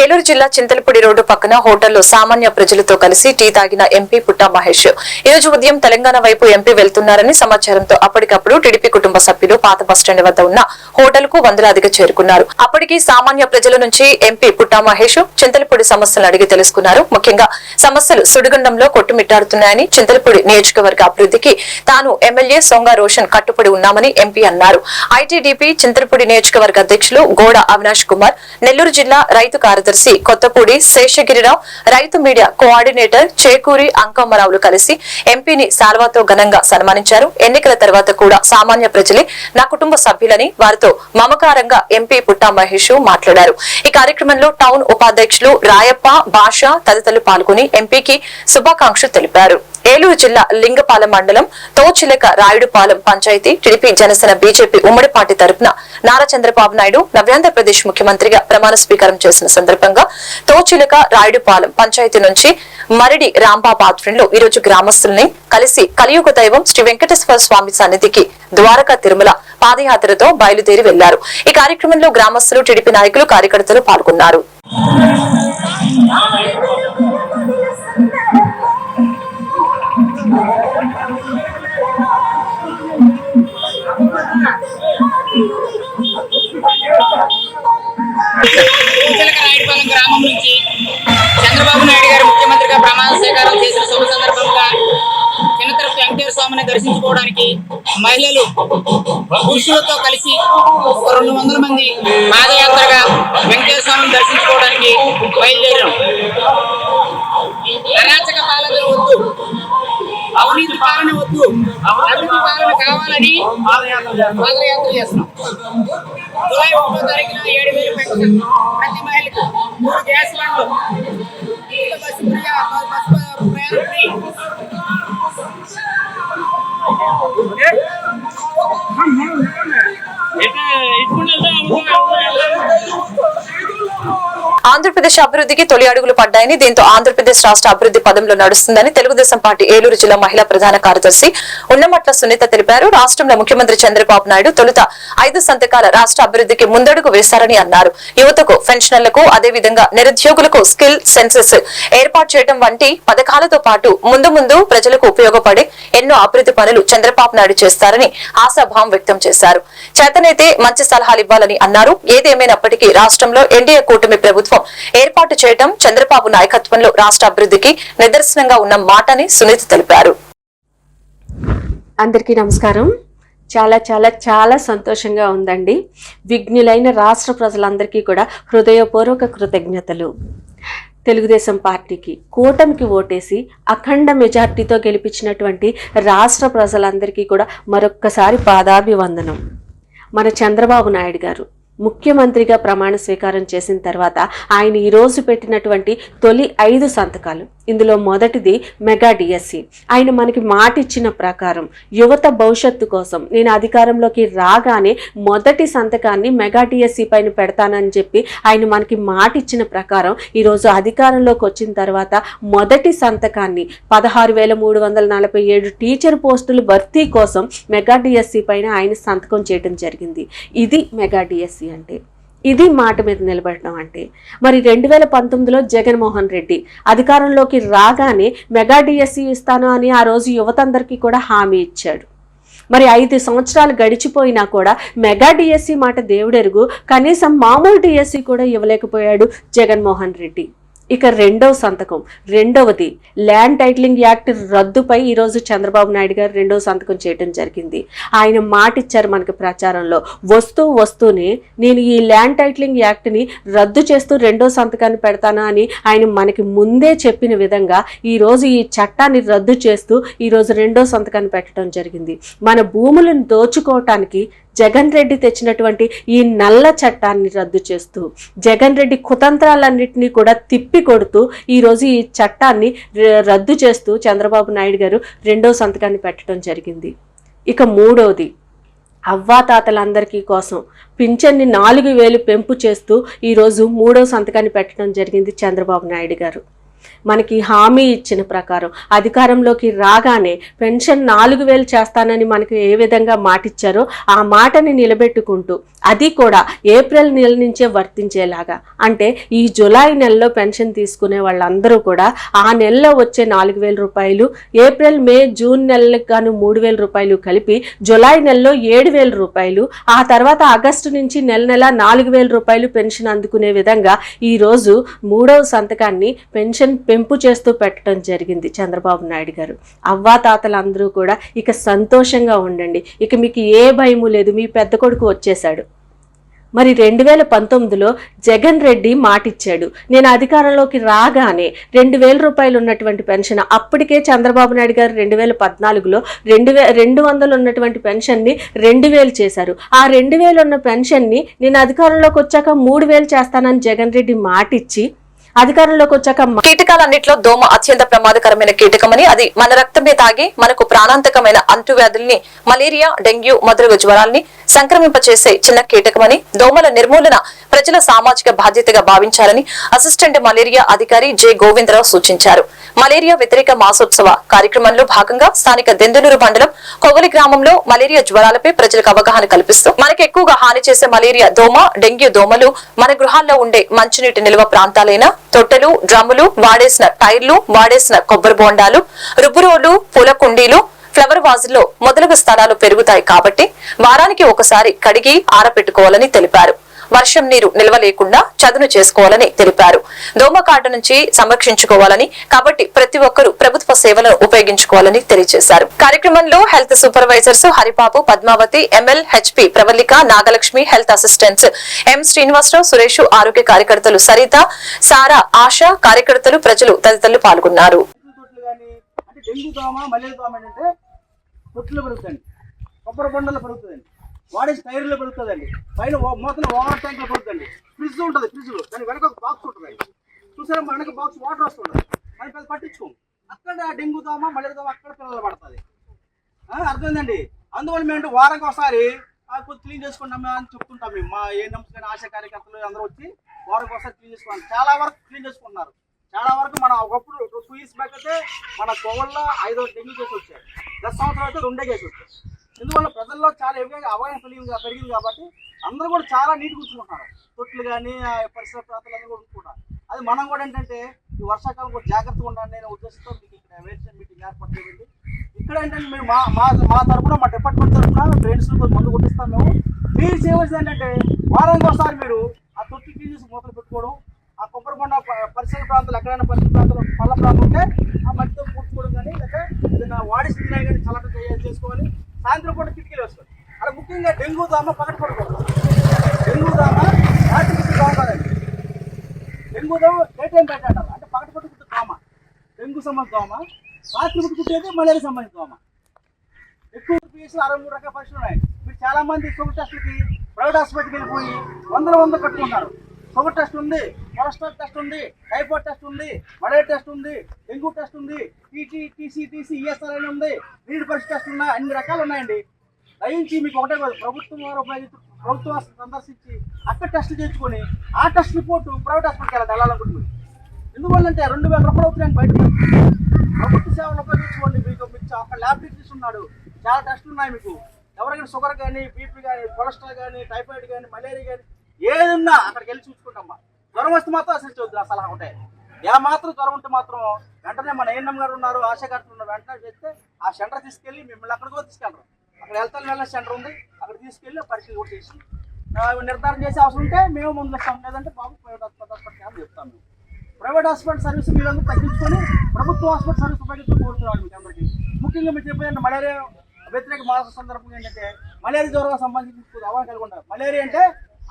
ఏలూరు జిల్లా చింతలపూడి రోడ్డు పక్కన హోటల్లో సామాన్య ప్రజలతో కలిసి టీ తాగిన ఎంపీ పుట్టా మహేష్. ఈ రోజు ఉదయం తెలంగాణ వైపు ఎంపీ వెళ్తున్నారని సమాచారంతో అప్పటికప్పుడు టీడీపీ కుటుంబ సభ్యులు పాత బస్టాండ్ వద్ద ఉన్న హోటల్కు వందలాదిగా చేరుకున్నారు. అప్పటికి సామాన్య ప్రజల నుంచి ఎంపీ పుట్టా మహేష్ చింతలపూడి సమస్యలను అడిగి తెలుసుకున్నారు. ముఖ్యంగా సమస్యలు సుడిగుండంలో కొట్టుమిట్టాడుతున్నాయని చింతలపూడి నియోజకవర్గ అభివృద్ధికి తాను ఎమ్మెల్యే సొంగ రోషన్ కట్టుబడి ఉన్నామని ఎంపీ అన్నారు. ఐటీడీపీ చింతలపూడి నియోజకవర్గ అధ్యక్షులు గోడ అవినాష్ కుమార్ నెల్లూరు జిల్లా రైతు కార్యదర్శి కొత్తపూడి శేషగిరిరావు రైతు మీడియా కోఆర్డినేటర్ చేకూరి అంకమ్మరావులు కలిసి ఎంపీని సాల్వాతో ఘనంగా సన్మానించారు. ఎన్నికల తర్వాత కూడా సామాన్య ప్రజలే నా కుటుంబ సభ్యులని వారితో మమకారంగా ఎంపీ పుట్టా మహేష్ మాట్లాడారు. ఈ కార్యక్రమంలో టౌన్ ఉపాధ్యక్షులు రాయప్ప భాష తదితరులు పాల్గొని ఎంపీకి శుభాకాంక్షలు తెలిపారు. ఏలూరు జిల్లా లింగపాలెం మండలం తోచిలక రాయుడుపాలెం పంచాయతీ టీడీపీ జనసేన బీజేపీ ఉమ్మడి పార్టీ తరపున నారా చంద్రబాబు నాయుడు నవ్యాంధ్రప్రదేశ్ ముఖ్యమంత్రిగా ప్రమాణ స్వీకారం చేసిన సందర్భంగా తోచిలక రాయుడుపాలెం పంచాయతీ నుంచి మరిడి రాంబాబు ఆధ్వర్యంలో ఈ రోజు గ్రామస్తుల్ని కలిసి కలియుగ దైవం శ్రీ వెంకటేశ్వర స్వామి సన్నిధికి ద్వారకా తిరుమల పాదయాత్రతో బయలుదేరి వెళ్ళారు. ఈ కార్యక్రమంలో గ్రామస్తులు టీడీపీ నాయకులు కార్యకర్తలు పాల్గొన్నారు. చిలక దర్శించుకోవడానికి మహిళలు పురుషులతో కలిసి ఒక రెండు వందల మంది పాదయాత్రగా వెంకటేశ్వర స్వామిని దర్శించుకోవడానికి బయలుదేరాం. అరాచక పాలన వద్దు. అవినీతి పాలన వద్దు. అభివృద్ధి పాలన కావాలని పాదయాత్ర చేస్తున్నాం. జూలై ఒకటో తారీఖున ఏడు వేలు పెన్షన్ ప్రతి మహిళకు మూడు గ్యాస్ బండ్లు. బస్సు ప్రయాణం ఆంధ్రప్రదేశ్ అభివృద్ధికి తొలి అడుగులు పడ్డాయని దీంతో ఆంధ్రప్రదేశ్ రాష్ట్ర అభివృద్ధి పదంలో నడుస్తుందని తెలుగుదేశం పార్టీ ఏలూరు జిల్లా మహిళా ప్రధాన కార్యదర్శి ఉన్నమట్ల సునీత తెలిపారు. రాష్ట్రంలో ముఖ్యమంత్రి చంద్రబాబు నాయుడు తొలుత ఐదు సంతకాల రాష్ట్ర అభివృద్ధికి ముందడుగు వేశారని అన్నారు. యువతకు పెన్షనర్లకు అదేవిధంగా నిరుద్యోగులకు స్కిల్ సెన్సెస్ ఏర్పాటు చేయడం వంటి పథకాలతో పాటు ముందు ముందు ప్రజలకు ఉపయోగపడే ఎన్నో అభివృద్ధి పనులు చంద్రబాబు నాయుడు చేస్తారని ఆశాభావం వ్యక్తం చేశారు. చేతనైతే మంచి సలహాలు ఇవ్వాలని అన్నారు. ఏదేమైనప్పటికీ రాష్ట్రంలో ఎన్డీఏ కూటమి ప్రభుత్వం ఏర్పాటు చేయడం చంద్రబాబు నాయకత్వంలో రాష్ట్ర అభివృద్ధికి నిదర్శనంగా ఉన్న మాటని సునీత తెలిపారు. అందరికీ నమస్కారం. చాలా చాలా చాలా సంతోషంగా ఉందండి. విఘ్నులైన రాష్ట్ర ప్రజలందరికీ కూడా హృదయపూర్వక కృతజ్ఞతలు. తెలుగుదేశం పార్టీకి కూటమికి ఓటేసి అఖండ మెజార్టీతో గెలిపించినటువంటి రాష్ట్ర ప్రజలందరికీ కూడా మరొక్కసారి పాదాభివందనం. మన చంద్రబాబు నాయుడు గారు ముఖ్యమంత్రిగా ప్రమాణ స్వీకారం చేసిన తర్వాత ఆయన ఈరోజు పెట్టినటువంటి తొలి ఐదు సంతకాలు. ఇందులో మొదటిది మెగా డిఎస్సి. ఆయన మనకి మాట ఇచ్చిన ప్రకారం యువత భవిష్యత్తు కోసం నేను అధికారంలోకి రాగానే మొదటి సంతకాన్ని మెగా డిఎస్సి పైన పెడతానని చెప్పి ఆయన మనకి మాట ఇచ్చిన ప్రకారం ఈరోజు అధికారంలోకి వచ్చిన తర్వాత మొదటి సంతకాన్ని పదహారు వేల మూడు వందల నలభై ఏడు టీచర్ పోస్టులు భర్తీ కోసం మెగా డిఎస్సి పైన ఆయన సంతకం చేయడం జరిగింది. ఇది మెగా డిఎస్సి. అంటే ఇది మాట మీద నిలబడటం అంటే మరి రెండు వేల పంతొమ్మిదిలో జగన్మోహన్ రెడ్డి అధికారంలోకి రాగానే మెగా డిఎస్సి ఇస్తాను అని ఆ రోజు యువతందరికీ కూడా హామీ ఇచ్చాడు. మరి ఐదు సంవత్సరాలు గడిచిపోయినా కూడా మెగా డిఎస్సి మాట దేవుడెరుగు కనీసం మామూలు డిఎస్సి కూడా ఇవ్వలేకపోయాడు జగన్మోహన్ రెడ్డి. ఇక రెండవ సంతకం. రెండవది ల్యాండ్ టైటిలింగ్ యాక్ట్ రద్దుపై ఈరోజు చంద్రబాబు నాయుడు గారు రెండవ సంతకం చేయడం జరిగింది. ఆయన మాట ఇచ్చారు మనకి ప్రచారంలో వస్తూ వస్తూనే నేను ఈ ల్యాండ్ టైటిలింగ్ యాక్ట్ని రద్దు చేస్తూ రెండో సంతకాన్ని పెడతాను అని ఆయన మనకి ముందే చెప్పిన విధంగా ఈరోజు ఈ చట్టాన్ని రద్దు చేస్తూ ఈరోజు రెండో సంతకాన్ని పెట్టడం జరిగింది. మన భూములను దోచుకోవటానికి జగన్ రెడ్డి తెచ్చినటువంటి ఈ నల్ల చట్టాన్ని రద్దు చేస్తూ జగన్ రెడ్డి కుతంత్రాలన్నింటినీ కూడా తిప్పి కొడుతూ ఈరోజు ఈ చట్టాన్ని ర- రద్దు చేస్తూ చంద్రబాబు నాయుడు గారు రెండో సంతకాన్ని పెట్టడం జరిగింది. ఇక మూడవది అవ్వాతాతలందరికీ కోసం పింఛన్ని నాలుగు వేలు పెంపు చేస్తూ ఈరోజు మూడో సంతకాన్ని పెట్టడం జరిగింది చంద్రబాబు నాయుడు గారు. మనకి హామీ ఇచ్చిన ప్రకారం అధికారంలోకి రాగానే పెన్షన్ నాలుగు వేలు చేస్తానని మనకి ఏ విధంగా మాటిచ్చారో ఆ మాటని నిలబెట్టుకుంటూ అది కూడా ఏప్రిల్ నెల నుంచే వర్తించేలాగా. అంటే ఈ జులై నెలలో పెన్షన్ తీసుకునే వాళ్ళందరూ కూడా ఆ నెలలో వచ్చే నాలుగు వేల రూపాయలు ఏప్రిల్ మే జూన్ నెలలకు గాను మూడు వేల రూపాయలు కలిపి జులై నెలలో ఏడు వేల రూపాయలు ఆ తర్వాత ఆగస్టు నుంచి నెల నెల నాలుగు వేల రూపాయలు పెన్షన్ అందుకునే విధంగా ఈ రోజు మూడవ సంతకాన్ని పెన్షన్ పెంపు చేస్తూ పెట్టడం జరిగింది చంద్రబాబు నాయుడు గారు. అవ్వాతాతలందరూ కూడా ఇక సంతోషంగా ఉండండి. ఇక మీకు ఏ భయము లేదు. మీ పెద్ద కొడుకు వచ్చేశాడు. మరి రెండు వేల పంతొమ్మిదిలో జగన్ రెడ్డి మాటిచ్చాడు. నేను అధికారంలోకి రాగానే రెండు వేల రూపాయలు ఉన్నటువంటి పెన్షన్ అప్పటికే చంద్రబాబు నాయుడు గారు రెండు వేల పద్నాలుగులో రెండు వే రెండు వందలు ఉన్నటువంటి పెన్షన్ని రెండు వేలు చేశారు. ఆ రెండు వేలు ఉన్న పెన్షన్ని నేను అధికారంలోకి వచ్చాక మూడు వేలు చేస్తానని జగన్ రెడ్డి మాటిచ్చి అధికారంలోకి వచ్చాక కీటకాలన్నింటిలో దోమ అత్యంత ప్రమాదకరమైన కీటకమని అది మన రక్తమే తాగి మనకు ప్రాణాంతకమైన అంటువ్యాధుల్ని మలేరియా డెంగ్యూ మొదలగు జ్వరాల్ని సంక్రమింపచేసే చిన్న కీటకమని దోమల నిర్మూలన ప్రజల సామాజిక బాధ్యతగా భావించాలని అసిస్టెంట్ మలేరియా అధికారి జె గోవిందరావు సూచించారు. మలేరియా వ్యతిరేక మాసోత్సవ కార్యక్రమంలో భాగంగా స్థానిక దెందులూరు మండలం కొగలి గ్రామంలో మలేరియా జ్వరాలపై ప్రజలకు అవగాహన కల్పిస్తూ మనకు ఎక్కువగా హాని చేసే మలేరియా దోమ డెంగ్యూ దోమలు మన గృహాల్లో ఉండే మంచినీటి నిల్వ ప్రాంతాలైన తొట్టెలు డ్రమ్ములు వాడేసిన టైర్లు వాడేసిన కొబ్బరి బోండాలు రుబ్బురోలు పూల కుండీలు ఫ్లవర్ వాజుల్లో మొదలగు స్థలాలు పెరుగుతాయి కాబట్టి వారానికి ఒకసారి కడిగి ఆరపెట్టుకోవాలని తెలిపారు. వర్షం నీరు నిల్వ లేకుండా చదును చేసుకోవాలని తెలిపారు. దోమకాటు నుంచి సంరక్షించుకోవాలని కాబట్టి ప్రతి ఒక్కరూ ప్రభుత్వ సేవలను ఉపయోగించుకోవాలని తెలియజేశారు. కార్యక్రమంలో health supervisors Haribabu Padmavathi ML HP Pravallika Nagalakshmi health assistants M Srinivasarao Suresh ఆరోగ్య కార్యకర్తలు సరిత సారా ఆశ కార్యకర్తలు ప్రజలు తదితరులు పాల్గొన్నారు. డెంగ్యూ దోమ మలేరియా దోమ ఏంటంటే తొట్లు పెరుగుతుంది కొబ్బరి బొండలు పెరుగుతుందండి. వాడేసి టైర్లో పెరుగుతుందండి. పైన ఓ- మూతన ఓవర్ ట్యాంక్లో పెరుగుతుంది ఫ్రిడ్జ్ ఉంటుంది ఫ్రిడ్జ్ దాని వెనక ఒక బాక్స్ ఉంటుంది చూసారా వెనక బాక్స్ వాటర్ వస్తుంది దాని పెద్ద పట్టించుకోం అక్కడ డెంగ్యూ దోమ మలేరియా దోమ అక్కడ పిల్లలు పడుతుంది. అర్థమైందండి? అందువల్ల మేము వారానికి ఒకసారి ఆ, కొద్ది క్లీన్ చేసుకుంటాం అని చెప్తుంటాం మేము. మా ఏ నమ్మకమైన ఆశా కార్యకర్తలు అందరూ వచ్చి వారానికి ఒకసారి క్లీన్ చేసుకుంటాం చాలా వరకు క్లీన్ చేసుకుంటున్నారు. చాలా వరకు మన ఒకప్పుడు టూ ఇయర్స్ బ్యాక్ అయితే మన కోవల్లో ఐదో డెంగ్యూ కేసు వచ్చాయి. గత సంవత్సరాలు అయితే రెండే కేసు వచ్చాయి. ఎందువల్ల ప్రజల్లో చాలా ఎక్కువగా అవగాహన పెరిగింది పెరిగింది కాబట్టి అందరూ కూడా చాలా నీట్గా ఉంచుకుంటున్నారు తొట్లు కానీ పరిసర ప్రాంతాలన్నీ కూడా ఉంచుకుంటారు అది మనం కూడా ఏంటంటే ఈ వర్షాకాలం కూడా జాగ్రత్తగా ఉండాలని నేను ఉద్దేశంతో మీకు ఇక్కడ అవేర్నెస్ మీటింగ్ ఏర్పాటు చేయండి ఇక్కడ ఏంటంటే మీరు మా మా మా తరపున మా డిపార్ట్మెంట్ తరఫున ఫ్రెండ్స్ మందు కొట్టిస్తాం మేము. మీరు చేయవలసింది ఏంటంటే వారానికి ఒకసారి మీరు ఆ తొట్టి క్లీన్ చేసి మూతలు పెట్టుకోవడం ఆ కొబ్బరిబొండ పరిసర ప్రాంతాలు ఎక్కడైనా పరిసర ప్రాంతాలు పళ్ళ ప్రాంతం ఉంటే ఆ మట్టితో పూడ్చుకోవడం కానీ లేకపోతే ఏదైనా వాడేసి కానీ చల్లట చేయ- చేసుకోవాలి. సాయంత్రం పూట కిటికీలు వేసుకోవాలి. అలా ముఖ్యంగా డెంగ్యూ దామ పగట పడుకోవడం డెంగ్యూ దోమ రాత్రి దోమ డెంగ్యూ దామ డే టైం పెట్టాలి అంటే పగట పట్టుకుంటే దోమ. డెంగ్యూ సంబంధించిన దోమ. రాత్రి పుట్టుకుంటేది మలేరియా సంబంధించిన దోమ. ఎక్కువ పీసులు అరవై మూడు రకాల పరీక్షలు ఉన్నాయి. మీరు చాలామంది మంది షుగర్ టెస్ట్లకి ప్రైవేట్ హాస్పిటల్కి వెళ్ళిపోయి వందల వందలు కట్టుకుంటారు షుగర్ టెస్ట్ ఉంది కొలెస్ట్రాల్ టెస్ట్ ఉంది టైఫాయిడ్ టెస్ట్ ఉంది మలేరియా టెస్ట్ ఉంది డెంగ్యూ టెస్ట్ ఉంది టీటీ టీసీ టీసీ ఈఎస్ఆర్ అని ఉంది. నీటి పరీక్ష టెస్ట్ ఉన్నాయి అన్ని రకాలు ఉన్నాయండి. దయించి మీకు ఒకటే కాదు ప్రభుత్వం వారు ప్రభుత్వం సందర్శించి అక్కడ టెస్ట్ చేయించుకొని ఆ టెస్ట్ రిపోర్ట్ ప్రైవేట్ హాస్పిటల్కి వెళ్ళాలి వెళ్ళాలనుకుంటున్నాను ఎందువల్లంటే రెండు వేల రూపాయలు అవుతున్నాయండి బయట ప్రభుత్వ సేవలు ఉపయోగించుకోండి మీకు మీకు అక్కడ ల్యాబ్ టెక్నీషియన్ ఉన్నాడు చాలా టెస్టులు ఉన్నాయి మీకు. ఎవరికైనా షుగర్ కానీ బీపీ కానీ కొలెస్ట్రాల్ కానీ టైఫాయిడ్ కానీ మలేరియా కానీ ఏదన్నా అక్కడికి వెళ్ళి చూసుకుంటామ్మా జ్వరం వస్తే మాత్రం అసలు చూద్దాం సలహా ఉంటాయి ఏ మాత్రం జ్వరం ఉంటే మాత్రం వెంటనే మన ఏఎన్ఎం గారు ఉన్నారు ఆశా గారు ఉన్నారు వెంటనే చేస్తే ఆ సెంటర్ తీసుకెళ్ళి మిమ్మల్ని అక్కడికి తీసుకెళ్ళరు. అక్కడ హెల్త్ వెళ్ళిన సెంటర్ ఉంది. అక్కడ తీసుకెళ్ళి పరీక్షలు కూడా చేసి నిర్ధారణ చేసే అవసరం ఉంటే మేము ముందు వస్తాం. లేదంటే బాబు ప్రైవేట్ హాస్పిటల్ హాస్పిటల్ అని చెప్తాం మేము. ప్రైవేట్ హాస్పిటల్ సర్వీస్ మీరందరూ తగ్గించుకొని ప్రభుత్వ హాస్పిటల్ సర్వీస్ ఉపయోగించుకుని కోరుతున్నాను మీకు అందరికీ. ముఖ్యంగా మీరు చెప్పేదంటే మలేరియా వ్యతిరేక మాస సందర్భంగా ఏంటంటే మలేరియా జ్వరం సంబంధించి అవగాహన కలిగి ఉంటారు మలేరియా అంటే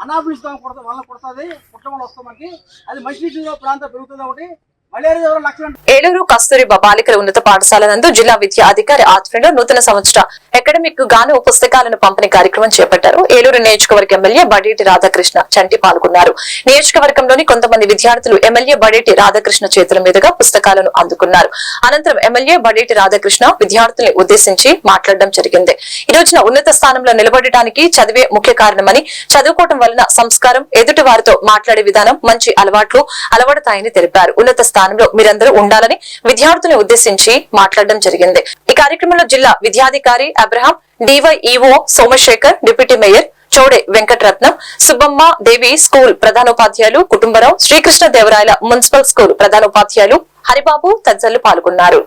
అనాఫిలిస్ దోమ కుడత వల్ల కుడుతుంది పుట్టడం వల్ల వస్తుంది మనకి. అది మంచి ప్రాంతం పెరుగుతుంది ఒకటి? ఏలూరు కస్తూరిబా బాలికల ఉన్నత పాఠశాల నందు జిల్లా విద్యాధికారి ఆధ్వర్యంలో నూతన సంవత్సర అకాడమిక్ గాను పుస్తకాలను పంపిణీ కార్యక్రమం చేపట్టారు. ఏలూరు నియోజకవర్గ ఎమ్మెల్యే బడేటి రాధాకృష్ణ చంటి పాల్గొన్నారు. నియోజకవర్గంలోని కొంతమంది విద్యార్థులు ఎమ్మెల్యే బడేటి రాధాకృష్ణ చేతుల మీదుగా పుస్తకాలను అందుకున్నారు. అనంతరం ఎమ్మెల్యే బడేటి రాధాకృష్ణ విద్యార్థుల్ని ఉద్దేశించి మాట్లాడడం జరిగింది. ఈ రోజున ఉన్నత స్థానంలో నిలబడటానికి చదివే ముఖ్య కారణమని చదువుకోవటం వలన సంస్కారం ఎదుటి వారితో మాట్లాడే విధానం మంచి అలవాట్లు అలవడతాయని తెలిపారు. ఉన్నత స్థానంలో మీరందరూ ఉండాలని విద్యార్థులను ఉద్దేశించి మాట్లాడడం జరిగింది. ఈ కార్యక్రమంలో జిల్లా విద్యాధికారి Abraham DYEO Somasekhar deputy mayor Choude Venkataratnam Subbamma Devi school ప్రధానోపాధ్యాయులు కుటుంబరావు శ్రీకృష్ణ దేవరాయల మున్సిపల్ స్కూల్ ప్రధానోపాధ్యాయులు హరిబాబు తదితరులు పాల్గొన్నారు.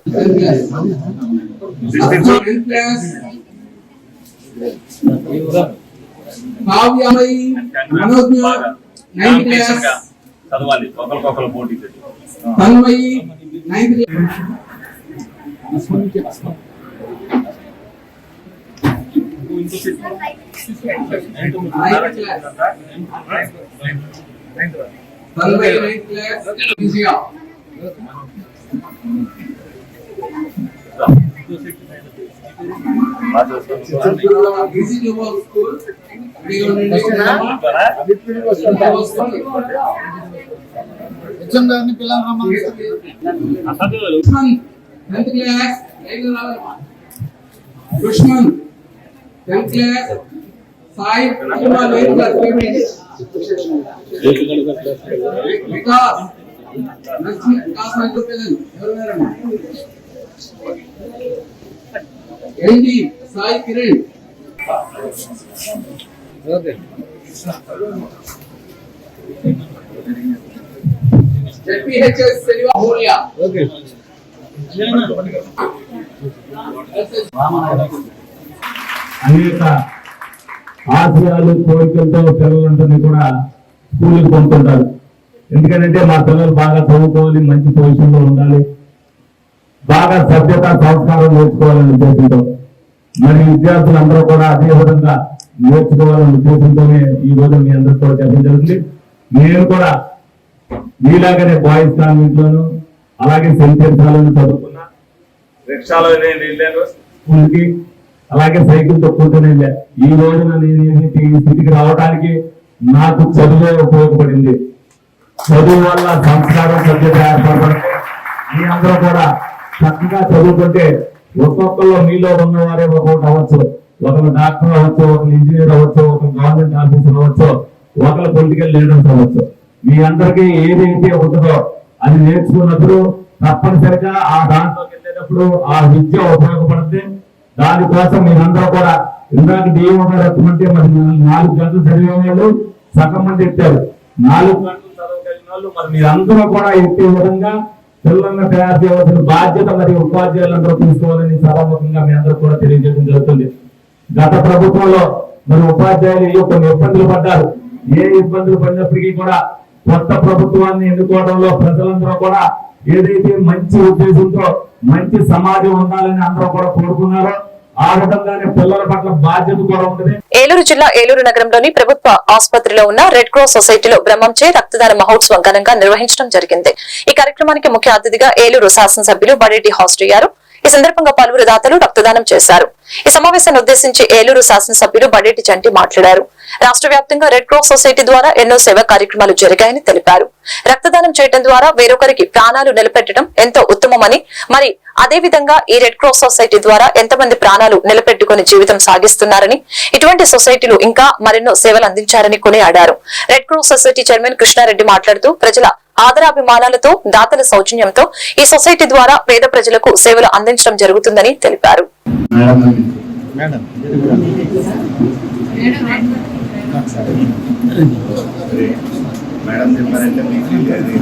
చదవాలి ఒకరికొకరు పోటీ పెట్టి Tanmayi ninth class ninth class Tanmayi ninth class Vijaya busy న్యూబల్ tenth class Dushman tenth class Sai Vikas Vikas micro పిల్లలు. ఏంటి? సాయి కిరణ్. జెడ్పీహెచ్ఎస్ హోలియా అనేక ఆశయాలు కోరికలతో పిల్లలందరినీ కూడా స్కూల్కి పంపుతుంటారు. ఎందుకంటే మా పిల్లలు బాగా చదువుకోవాలి మంచి పొజిషన్లో ఉండాలి. బాగా సభ్యత సంస్కారం నేర్చుకోవాలనే ఉద్దేశంతో. మరి విద్యార్థులందరూ కూడా అదే విధంగా నేర్చుకోవాలనే ఉద్దేశంతోనే ఈ రోజు మీ అందరితో చెప్పడం జరుగుతుంది. నేను కూడా మీలాగనే బాయ్స్ కాన్వెంట్ లోను అలాగే సెంట్ లోను చదువుకున్నా రిక్షాలో నేను వెళ్ళాను స్కూల్కి అలాగే సైకిల్ తొక్కుంటూనే వెళ్ళా. ఈ రోజున నేను ఏంటి ఈ స్థితికి రావడానికి నాకు చదువే ఉపయోగపడింది. చదువు వల్ల సంస్కారం సభ్యత ఏర్పడబడితే మీ అందరూ కూడా చక్కగా చదువుకుంటే ఒక్కొక్కరు మీలో ఉన్నవారే ఒక్కొక్కటి అవ్వచ్చు. ఒకరు డాక్టర్ అవ్వచ్చు ఒకరు ఇంజనీర్ అవ్వచ్చు ఒక గవర్నమెంట్ ఆఫీసర్ అవ్వచ్చు ఒకరు పొలిటికల్ లీడర్స్ అవ్వచ్చు. మీ అందరికీ ఏదైతే ఉంటుందో అది నేర్చుకున్నప్పుడు తప్పనిసరిగా ఆ దాంట్లోకి వెళ్ళేటప్పుడు ఆ విద్య ఉపయోగపడితే దానికోసం మీరందరూ కూడా ఇందాక డిఎం మరి నాలుగు గంటలు చదివే వాళ్ళు సగం మంది ఎత్తారు నాలుగు గంటలు చదవగలిగిన వాళ్ళు మరి మీరందరూ కూడా ఎత్తే విధంగా పిల్లలను తయారు చేయవలసిన బాధ్యత మరి ఉపాధ్యాయులందరూ తీసుకోవాలని సభాముఖంగా మీ అందరూ కూడా తెలియజేయడం జరుగుతుంది. గత ప్రభుత్వంలో మరి ఉపాధ్యాయులు కొన్ని ఇబ్బందులు పడ్డారు? ఏ ఇబ్బందులు పడినప్పటికీ కూడా కొత్త ప్రభుత్వాన్ని ఎన్నుకోవడంలో ప్రజలందరూ కూడా ఏదైతే మంచి ఉద్దేశంతో మంచి సమాజం ఉండాలని అందరూ కూడా కోరుకున్నారో ఏలూరు జిల్లా ఏలూరు నగరంలోని ప్రభుత్వ ఆసుపత్రిలో ఉన్న రెడ్ క్రాస్ సొసైటీలో బ్రహ్మంచే రక్తదాన మహోత్సవం ఘనంగా నిర్వహించడం జరిగింది. ఈ కార్యక్రమానికి ముఖ్య అతిథిగా ఏలూరు శాసనసభ్యులు బడేటి హాస్ట్ అయ్యారు. ఈ సందర్భంగా పలువురు దాతలు రక్తదానం చేశారు. ఈ సమావేశాన్ని ఉద్దేశించి ఏలూరు శాసనసభ్యులు బడేటి చంటి మాట్లాడారు. రాష్ట్ర వ్యాప్తంగా రెడ్ క్రాస్ సొసైటీ ద్వారా ఎన్నో సేవా కార్యక్రమాలు జరిగాయని తెలిపారు. రక్తదానం చేయడం ద్వారా వేరొకరికి ప్రాణాలు నిలబెట్టడం ఎంతో ఉత్తమమని మరి అదే విధంగా ఈ రెడ్ క్రాస్ సొసైటీ ద్వారా ఎంతమంది ప్రాణాలు నిలబెట్టుకుని జీవితం సాగిస్తున్నారని ఇటువంటి సొసైటీలు ఇంకా మరెన్నో సేవలు అందించారని కొనియాడారు. Red cross society chairman Krishnareddy మాట్లాడుతూ ప్రజల ఆదరాభిమానాలతో దాతల సౌజన్యంతో ఈ సొసైటీ ద్వారా పేద ప్రజలకు సేవలు అందించడం జరుగుతుందని తెలిపారు. మేడం చెప్పారంటే మీకు రండి.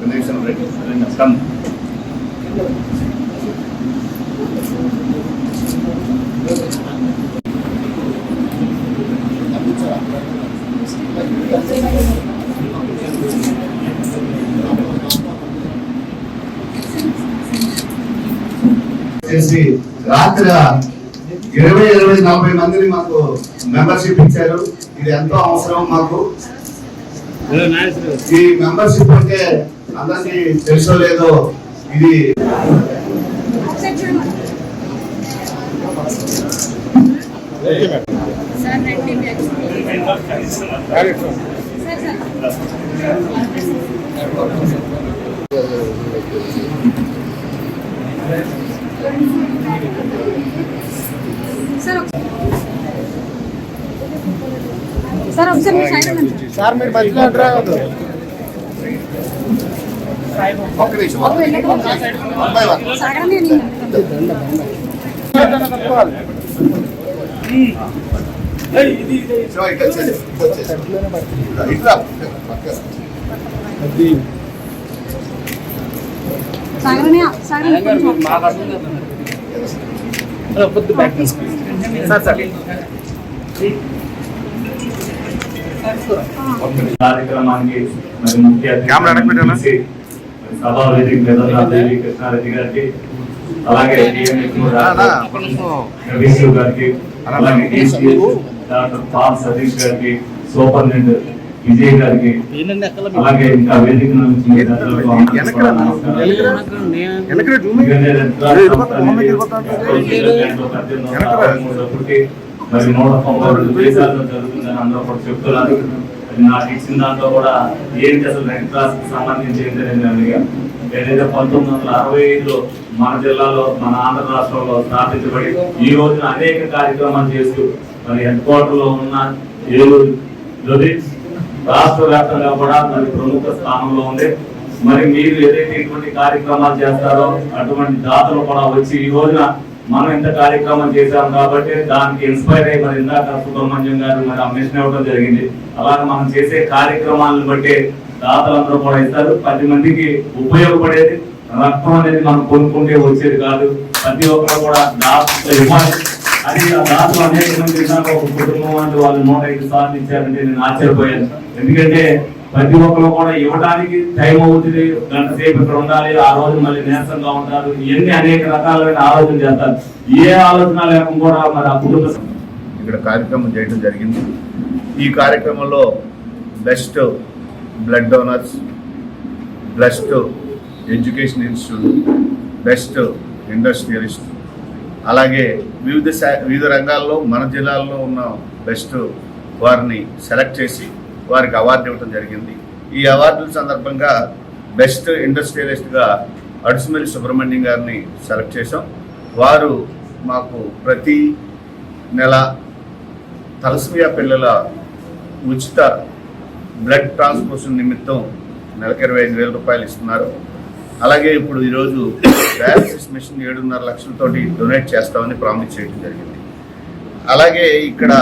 కనీసం రండి. కమ్. రాత్రి ఇరవై ఇరవై నలభై మందిని మాకు మెంబర్షిప్ ఇచ్చారు. ఇది ఎంతో అవసరం మాకు. ఈ మెంబర్షిప్ అంటే అందరికీ తెలుసో లేదో ఇది సార్ మీరు మధ్యలో అంటారు ఒక్క నిమిషం one by one sir sir కార్యక్రమానికి మరి ముఖ్య సభా వేదిక కృష్ణారెడ్డి గారికి అలాగే రవీంద్ర గారికి అలాగే DCS డాక్టర్ పాల్ సతీష్ గారికి సూపరింటెండెంట్ విజయ్ గారికి అలాగే ఇంకా వేదిక నుంచి మరి నూట తొంభై రెండు దేశాల్లో జరుగుతుందని అందరూ కూడా చెప్తున్నారు నాకు ఇచ్చిన దాంట్లో కూడా ఏంటి అసలు రెడ్ క్రాస్కి సంబంధించి నేను అడిగాను. ఏదైతే పంతొమ్మిది వందల అరవై ఐదులో మన జిల్లాలో మన ఆంధ్ర రాష్ట్రంలో స్థాపించబడి ఈ రోజున అనేక కార్యక్రమాలు చేస్తూ మరి హెడ్ క్వార్టర్లో ఉన్న ఏలూరు రాష్ట్ర వ్యాప్తంగా కూడా మరి ప్రముఖ స్థానంలో ఉంది మరి మీరు ఏదైతే ఇటువంటి కార్యక్రమాలు చేస్తారో అటువంటి దాతలు కూడా వచ్చి ఈ రోజున మనం ఇంత కార్యక్రమం చేశాం కాబట్టి దానికి ఇన్స్పైర్ అయ్యి మరి ఇందాక సుబ్రహ్మణ్యం గారు మరి అమ్మేషన్ ఇవ్వడం జరిగింది. అలాగే మనం చేసే కార్యక్రమాలను బట్టి దాతలందరూ కూడా ఇస్తారు. పది మందికి ఉపయోగపడేది రక్తం అనేది మనం కొనుక్కుంటే వచ్చేది కాదు. ప్రతి ఒక్కరు కూడా దాత ఇవ్వాలి. అది ఆ దాతలు అనేక మంది ఒక కుటుంబం అంటే వాళ్ళు నూట ఐదు సార్లు ఇచ్చారంటే నేను ఆశ్చర్యపోయాను. ఎందుకంటే ప్రతి ఒక్కరు కూడా ఇవ్వడానికి టైం అవుతుంది గంట సేపు ఇక్కడ ఉండాలి ఆ రోజు మళ్ళీ నీరసంగా ఉంటారు. ఇవన్నీ అనేక రకాలైన ఆలోచన చేస్తారు. ఏ ఆలోచన లేకుండా కూడా మరి ఆ కుటుంబ ఇక్కడ కార్యక్రమం చేయడం జరిగింది. ఈ కార్యక్రమంలో best blood donors best education institute best industrialist అలాగే వివిధ శా- వివిధ రంగాల్లో మన జిల్లాల్లో ఉన్న బెస్ట్ వారిని సెలెక్ట్ చేసి వారికి అవార్డు ఇవ్వడం జరిగింది. ఈ అవార్డుల సందర్భంగా బెస్ట్ ఇండస్ట్రియలిస్ట్గా అడుసుమల్లి సుబ్రహ్మణ్యం గారిని సెలెక్ట్ చేశాం. వారు మాకు ప్రతి నెల తలసమియా పిల్లల ఉచిత బ్లడ్ ట్రాన్స్పోర్షన్ నిమిత్తం నెలకు ఇరవై ఐదు వేల రూపాయలు ఇస్తున్నారు. అలాగే ఇప్పుడు ఈరోజు డయాలసిస్ మిషన్ ఏడున్నర లక్షలతోటి డొనేట్ చేస్తామని ప్రామిస్ చేయడం జరిగింది. అలాగే ఇక్కడ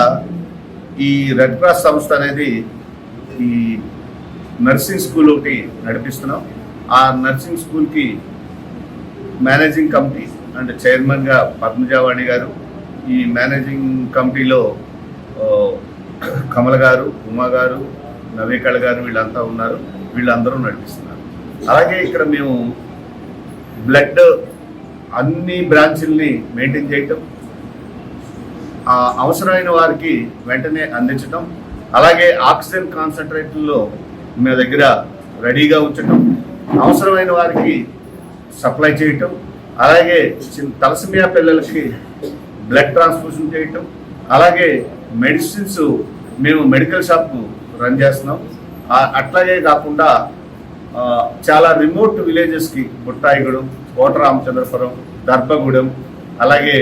ఈ రెడ్ క్రాస్ సంస్థ అనేది ఈ నర్సింగ్ స్కూల్ ఒకటి నడిపిస్తున్నాం. ఆ నర్సింగ్ స్కూల్కి మేనేజింగ్ కమిటీ అండ్ చైర్మన్గా పద్మజావాణి గారు ఈ మేనేజింగ్ కమిటీలో కమల్ కమల గారు ఉమా గారు నవీకళ గారు వీళ్ళంతా ఉన్నారు. వీళ్ళందరూ నడిపిస్తున్నారు. అలాగే ఇక్కడ మేము బ్లడ్ అన్ని బ్రాంచుల్ని మెయింటైన్ చేయటం అవసరమైన వారికి వెంటనే అందించటం అలాగే ఆక్సిజన్ కాన్సన్ట్రేట్లో మీ దగ్గర రెడీగా ఉంచటం అవసరమైన వారికి సప్లై చేయటం అలాగే తలసిమియా పిల్లలకి బ్లడ్ ట్రాన్స్ఫ్యూషన్ చేయటం అలాగే మెడిసిన్స్ మేము మెడికల్ షాప్ రన్ చేస్తున్నాం. అట్లాగే కాకుండా చాలా రిమోట్ విలేజెస్కి బుట్టాయిగూడెం కోట రామచంద్రపురం దర్భగూడెం అలాగే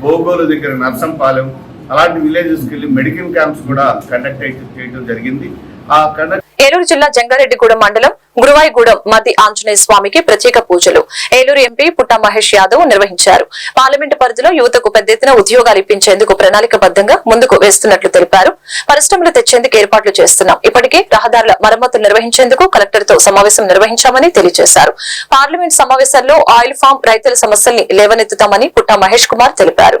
బోగోలు దగ్గర నర్సంపాలెం అలాంటి విలేజెస్కి వెళ్ళి మెడికల్ క్యాంప్స్ కూడా కండక్ట్ చేయడం జరిగింది. ఆ కండక్ట్ ఏలూరు జిల్లా జంగారెడ్డిగూడెం మండలం గురువాయిగూడెం మధ్య ఆంజనేయ స్వామికి ప్రత్యేక పూజలు. ఏలూరు ఎంపీ పుట్ట మహేష్ యాదవ్ నిర్వహించారు. పార్లమెంటు పరిధిలో యువతకు పెద్ద ఎత్తున ఉద్యోగాలు ఇప్పించేందుకు ప్రణాళికబద్దంగా ముందుకు వేస్తున్నట్లు తెలిపారు. పరిశ్రమలు తెచ్చేందుకు ఏర్పాట్లు చేస్తున్నాం. ఇప్పటికే రహదారుల మరమ్మతులు నిర్వహించేందుకు కలెక్టర్తో సమావేశం నిర్వహించామని తెలియజేశారు. పార్లమెంట్ సమావేశాల్లో ఆయిల్ ఫామ్ రైతుల సమస్యల్ని లేవనెత్తుతామని పుట్టా మహేష్ కుమార్ తెలిపారు.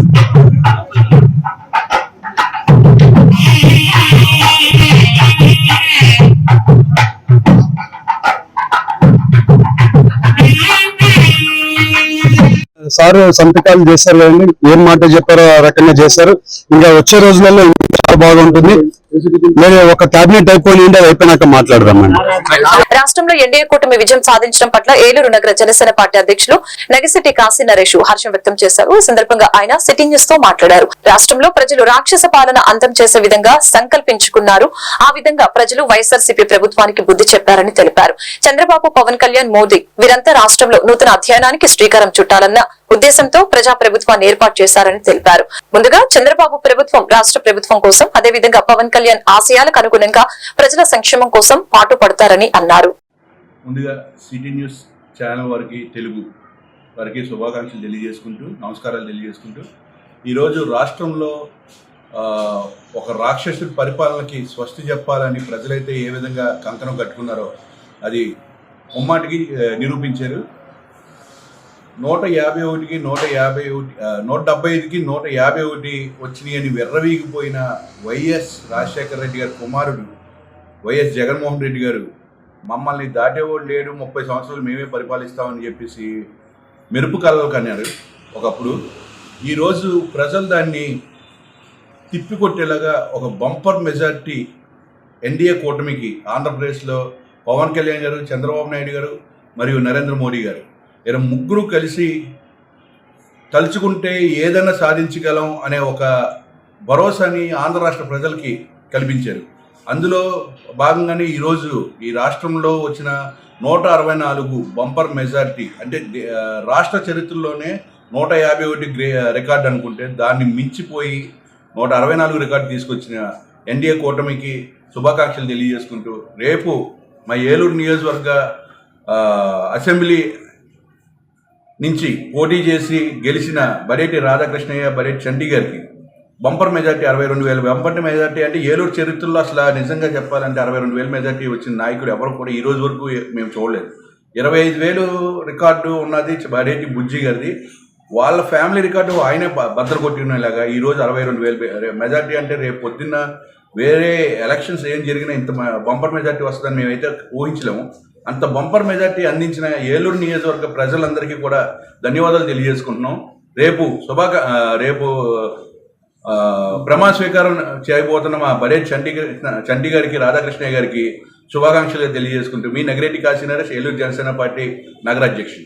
సార్ సంతకాలు చేశారు కదండి. ఏం మాట చెప్పారో ఆ రకంగా చేశారు. ఇంకా వచ్చే రోజులలో చాలా బాగుంటుంది. ఒక క్యాబినెట్ అయిపోయి అయిపోయినాక మాట్లాడదామండి. రాష్ట్రంలో ఎన్డీఏ కూటమి విజయం సాధించడం పట్ల ఏలూరు నగర జనసేన పార్టీ అధ్యక్షులు నగిశెట్టి కాశీ నరేష్ హర్షం వ్యక్తం చేశారు. ఈ సందర్భంగా ఆయన సిటీ న్యూస్తో మాట్లాడారు. రాష్ట్రంలో ప్రజలు రాక్షస పాలన అంతం చేసే విధంగా సంకల్పించుకున్నారు. ఆ విధంగా ప్రజలు వైఎస్ఆర్సీపీ ప్రభుత్వానికి బుద్ధి చెప్పారని తెలిపారు. చంద్రబాబు పవన్ కళ్యాణ్ మోదీ వీరంతా రాష్ట్రంలో నూతన అధ్యయనానికి శ్రీకారం చుట్టాలన్న ఉద్దేశంతో ప్రజా ప్రభుత్వాన్ని ఏర్పాటు చేశారని తెలిపారు. ముందుగా చంద్రబాబు ప్రభుత్వం రాష్ట్ర ప్రభుత్వం కోసం అదేవిధంగా పవన్ కళ్యాణ్ ఆశయాలకు అనుగుణంగా ప్రజల సంక్షేమం కోసం పాటుపడతారని అన్నారు. ముందుగా సిటీ న్యూస్ ఛానల్ వారికి తెలుగు వారికి శుభాకాంక్షలు తెలియజేసుకుంటూ నమస్కారాలు తెలియజేసుకుంటూ ఈరోజు రాష్ట్రంలో ఒక రాక్షసుడి పరిపాలనకి స్వస్తి చెప్పాలని ప్రజలైతే ఏ విధంగా కంకణం కట్టుకున్నారో అది ముమ్మాటికి నిరూపించారు. నూట యాభై ఒకటికి నూట యాభై ఒకటి నూట డెబ్బై ఐదుకి నూట యాభై ఒకటి వచ్చినాయి అని విర్రవీగిపోయిన వైఎస్ రాజశేఖర రెడ్డి గారి కుమారుడు వైఎస్ జగన్మోహన్ రెడ్డి గారు మమ్మల్ని దాటేవాడు లేడు ముప్పై సంవత్సరాలు మేమే పరిపాలిస్తామని చెప్పేసి మెరుపు కళలు కన్నారు ఒకప్పుడు. ఈరోజు ప్రజలు దాన్ని తిప్పికొట్టేలాగా ఒక బంపర్ మెజార్టీ ఎన్డీఏ కూటమికి ఆంధ్రప్రదేశ్లో పవన్ కళ్యాణ్ గారు చంద్రబాబు నాయుడు గారు మరియు నరేంద్ర మోడీ గారు. ఇలా ముగ్గురు కలిసి తలుచుకుంటే ఏదైనా సాధించగలం అనే ఒక భరోసాని ఆంధ్ర రాష్ట్ర ప్రజలకి కల్పించారు. అందులో భాగంగానే ఈరోజు ఈ రాష్ట్రంలో వచ్చిన నూట అరవై నాలుగు బంపర్ మెజారిటీ అంటే రాష్ట్ర చరిత్రలోనే నూట యాభై ఒకటి గ్రే రికార్డ్ అనుకుంటే దాన్ని మించిపోయి నూట అరవై నాలుగు రికార్డు తీసుకొచ్చిన ఎన్డీఏ కూటమికి శుభాకాంక్షలు తెలియజేసుకుంటూ రేపు మా ఏలూరు నియోజకవర్గ అసెంబ్లీ నుంచి పోటీ చేసి గెలిచిన బరేటి రాధాకృష్ణయ్య బరేటి చండీగర్కి బంపర్ మెజార్టీ అరవై రెండు వేలు. బంపర్ మెజార్టీ అంటే ఏలూరు చరిత్రలో అసలు నిజంగా చెప్పాలంటే అరవై రెండు వేల మెజార్టీ వచ్చిన నాయకుడు ఎవరు కూడా ఈ రోజు వరకు మేము చూడలేదు. ఇరవై ఐదు వేలు రికార్డు ఉన్నది బరేటి బుజ్జి గారిది. వాళ్ళ ఫ్యామిలీ రికార్డు ఆయనే భద్రకొట్టినలాగా బద్దలు ఈ రోజు అరవై రెండు వేలు మెజార్టీ అంటే రేపు పొద్దున్న వేరే ఎలక్షన్స్ ఏం జరిగినా ఇంత బంపర్ మెజార్టీ వస్తుందని మేమైతే ఊహించలేము. అంత బంపర్ మెజార్టీ అందించిన ఏలూరు నియోజకవర్గ ప్రజలందరికీ కూడా ధన్యవాదాలు తెలియజేసుకుంటున్నాం. రేపు శుభాక రేపు ఆ, ప్రమాణ స్వీకారం చేయబోతున్న మా బరేట్ చండీగఢ్ చండీగఢ్కి రాధాకృష్ణయ్య గారికి శుభాకాంక్షలు తెలియజేసుకుంటూ మీ నగరెడ్డి కాశీనరేష్ ఏలూరు జనసేన పార్టీ నగరాధ్యక్షుడు